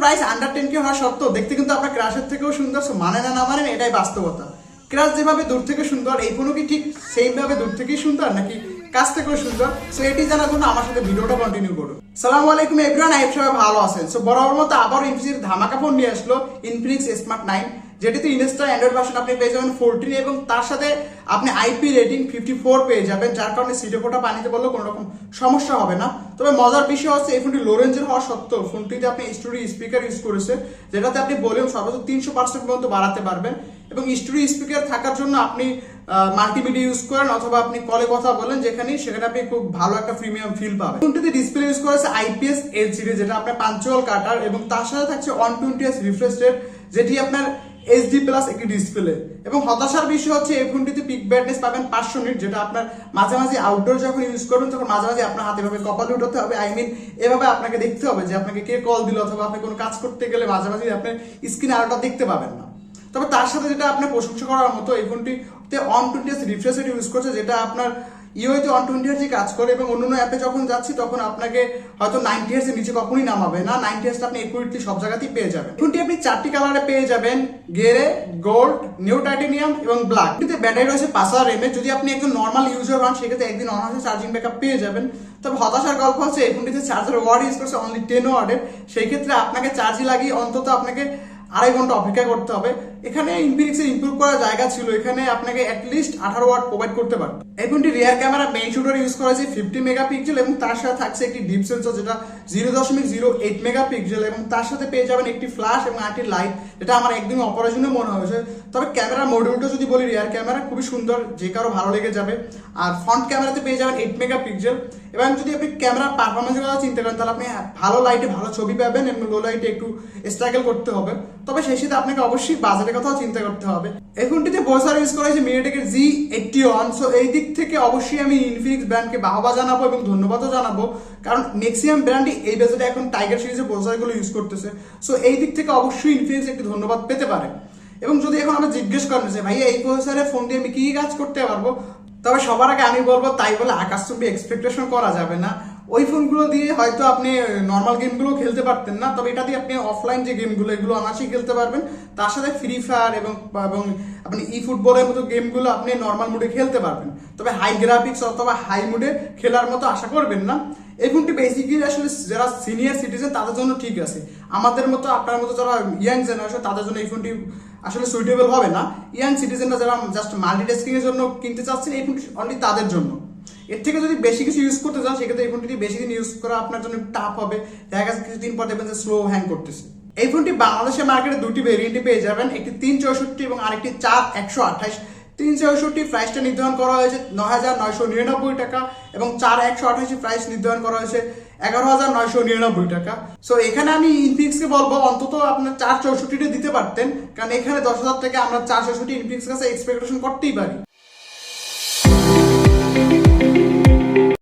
Price under ten কে হওয়া সত্ত্বেও দেখতে কিন্তু আপনার ক্রাশের থেকেও সুন্দর মানে না না মানেন এটাই বাস্তবতা। ক্রাশ যেভাবে দূর থেকে সুন্দর, এই ফোনও কি ঠিক সেইভাবে দূর থেকেই সুন্দর, নাকি কাছ থেকেও সুন্দর? সো এটি জানার জন্য আমার সাথে ভিডিওটা কন্টিনিউ করুন। সালাম আলাইকুম এভরিওয়ান আইব সবাই ভালো আছেন। সো বরাবর মতো আবার ইনফিনিক্স ধামাকা ফোন নিয়ে আসলো ইনফিনিক্স স্মার্ট নাইন যেটিতে ইনস্টা অ্যান্ড্রয়েড ভার্সন আপনি পেয়ে যাবেন ফোরটিন এবং তার সাথে আপনি আইপি রেটিং ফিফটি ফোর পেয়ে যাবেন, যার কারণে সিটে ফোটা পানিতে বললেও কোনো রকম সমস্যা হবে না। তবে মজার বিষয় হচ্ছে, এই ফোনটি লো রেঞ্জের হওয়া সত্ত্বেও ফোনটিতে আপনি স্টুডিও স্পিকার ইউজ করেছে, যেটাতে আপনি ভলিউম সর্বোচ্চ তিনশো পার্সেন্ট পর্যন্ত বাড়াতে পারবেন। এবং স্টুডিও স্পিকার থাকার জন্য আপনি মাল্টিমিডিয়া ইউজ করেন অথবা আপনি কলে কথা বলেন যেখানে সেখানে আপনি খুব ভালো একটা প্রিমিয়াম ফিল পাবেন। ফোনটিতে ডিসপ্লে ইউজ করেছে আইপিএস এলসিডি যেটা আপনার পাঞ্চুয়াল কাটার এবং তার সাথে থাকছে ওয়ান টোয়েন্টি রিফ্রেশ রেট যেটি আপনার এইচডি প্লাস একটি ডিসপ্লে এবং হতাশার বিষয় হচ্ছে, এই ফোনটিতে পিক ব্রাইটনেস পাবেন পাঁচশো নিট যেটা আপনার মাঝে মাঝে আউটডোর যখন ইউজ করবেন, তখন মাঝে মাঝে আপনার হাতে এভাবে কপালে উঠাতে হবে। আই মিন এভাবে আপনাকে দেখতে হবে যে আপনাকে কে কল দিল অথবা আপনি কোনো কাজ করতে গেলে মাঝে মাঝে আপনার স্ক্রিন আলোটা দেখতে পাবেন না। তবে তার সাথে যেটা আপনার প্রশংসা করার মতো, এই ফোনটিতে অন টোয়েন্টি রিফ্রেশ ইউজ করছে, যেটা আপনার ইউআইতে অন টোয়েন্টি হার্সে কাজ করে এবং অন্যান্য অ্যাপে যখন যাচ্ছি, তখন আপনাকে হয়তো নাইনটি হার্সের নিচে কখনই নামাবে না। নাইনটি হার্সটা আপনি একুইটলি সব জায়গাতেই পেয়ে যাবেন। ফোনটি আপনি চারটি কালারে পেয়ে যাবেন? গেরে গোল্ড নিউ টাইটেনিয়াম এবং ব্ল্যাক এটিতে ব্যাটারি রয়েছে পাঁচ হাজার এমএ যদি আপনি একজন নর্মাল ইউজার হন, সেক্ষেত্রে একদিন অনার্সে চার্জিং ব্যাকআপ পেয়ে যাবেন। তবে হতাশার গল্প হচ্ছে ফোনটিতে চার্জার ওয়ার্ড ইউজ করছে অনলি টেন ওয়ার্ডের সেই ক্ষেত্রে আপনাকে চার্জে লাগিয়ে অন্তত আপনাকে আড়াই ঘণ্টা অপেক্ষা করতে হবে। এখানে ইনফিনিক্সের ইমপ্রুভ করার জায়গা ছিল। এখানে আপনাকে অ্যাটলিস্ট আঠারো ওয়াট প্রোভাইড করতে পারে এই ফোনটি rear camera main shooter use করা হয়েছে ফিফটি মেগাপিক্সেল এবং তার সাথে থাকছে একটি ডিপ সেন্সর যেটা জিরো দশমিক জিরো এইট মেগাপিক্সেল এবং তার সাথে পেয়ে যাবেন একটি ফ্ল্যাশ এবং আরেকটি লাইট যেটা আমার একদমই অপারেশনে মনে হয়েছে তবে ক্যামেরা মডিউলটা যদি বলি রিয়ার ক্যামেরা খুবই সুন্দর, যে কারও ভালো লেগে যাবে। আর ফ্রন্ট ক্যামেরাতে পেয়ে যাবেন এইট মেগাপিক্সেল এবং যদি আপনি ক্যামেরার পারফরমেন্সের কথা চিন্তা করেন, তাহলে আপনি ভালো লাইটে ভালো ছবি পাবেন এবং লো লাইটে একটু স্ট্রাগল করতে হবে। তবে সেই সাথে আপনাকে অবশ্যই বাজেটের কথাও চিন্তা করতে হবে। এই ফোনটিতে প্রসেসর ইউজ করা হয়েছে মিনিটেকের জি এইটটি ওয়ান সো এই দিক থেকে অবশ্যই আমি ইনফিনিক্স ব্র্যান্ডকে বাহবা জানাব এবং ধন্যবাদও জানাব। কারণ ম্যাক্সিমাম ব্র্যান্ডই এই বাজেটে এখন টাইগার সিরিজের প্রসেসরগুলো ইউজ করতেছে। সো এই দিক থেকে অবশ্যই ইনফিনিক্স একটি ধন্যবাদ পেতে পারে। এবং যদি এখন আমরা জিজ্ঞেস করেন যে, ভাইয়া, এই প্রসেসরের ফোন দিয়ে আমি কি কি কাজ করতে পারব? তবে সবার আগে আমি বলব, তাই বলে আকাশ আকাশচুম্বী এক্সপেকটেশন করা যাবে না। ওই ফোনগুলো দিয়ে হয়তো আপনি নর্মাল গেমগুলো খেলতে পারতেন না, তবে এটা দিয়ে আপনি অফলাইন যে গেমগুলো এগুলো অনায়াসেই খেলতে পারবেন। তার সাথে ফ্রি ফায়ার এবং এবং আপনি ই ফুটবলের মতো গেমগুলো আপনি নর্মাল মুডে খেলতে পারবেন। তবে হাই গ্রাফিক্স অথবা হাই মুডে খেলার মতো আশা করবেন না। এই ফোনটি বেসিক্যালি আসলে যারা সিনিয়র সিটিজেন তাদের জন্য ঠিক আছে। আমাদের মতো, আপনার মতো যারা ইয়াং জেনারেশন তাদের জন্য এই ফোনটি আসলে সুইটেবল হবে না। ইয়াং সিটিজেনরা যারা জাস্ট মাল্টিটাস্কিং এর জন্য কিনতে চাচ্ছেন, এই ফোনটি অনলি তাদের জন্য। এর থেকে যদি বেশি কিছু ইউজ করতে চান সেক্ষেত্রে এই ফোনটি বেশি দিন ইউজ করা আপনার জন্য টাফ হবে। দেখা গেছে কিছুদিন পর দেখবেন যে স্লো হ্যাং করতেছে। এই ফোনটি বাংলাদেশের মার্কেটে দুটি ভেরিয়েন্টে পেয়ে যাবেন। একটি তিন চৌষট্টি এবং আরেকটি চার একশো আঠাশ। তিন চৌষট্টি প্রাইসটা নির্ধারণ করা হয়েছে নয় হাজার নয়শো নিরানব্বই টাকা এবং চার একশো আঠাশি প্রাইস নির্ধারণ করা হয়েছে এগারো হাজার নয়শো নিরানব্বই টাকা। সো এখানে আমি ইনফিক্সকে বলব, অন্তত আপনার চার চৌষট্টিটা দিতে পারতেন। কারণ এখানে দশ হাজার টাকা আমরা চার চৌষট্টি ইনফিক্স কাছে এক্সপেকটেশন করতেই পারি।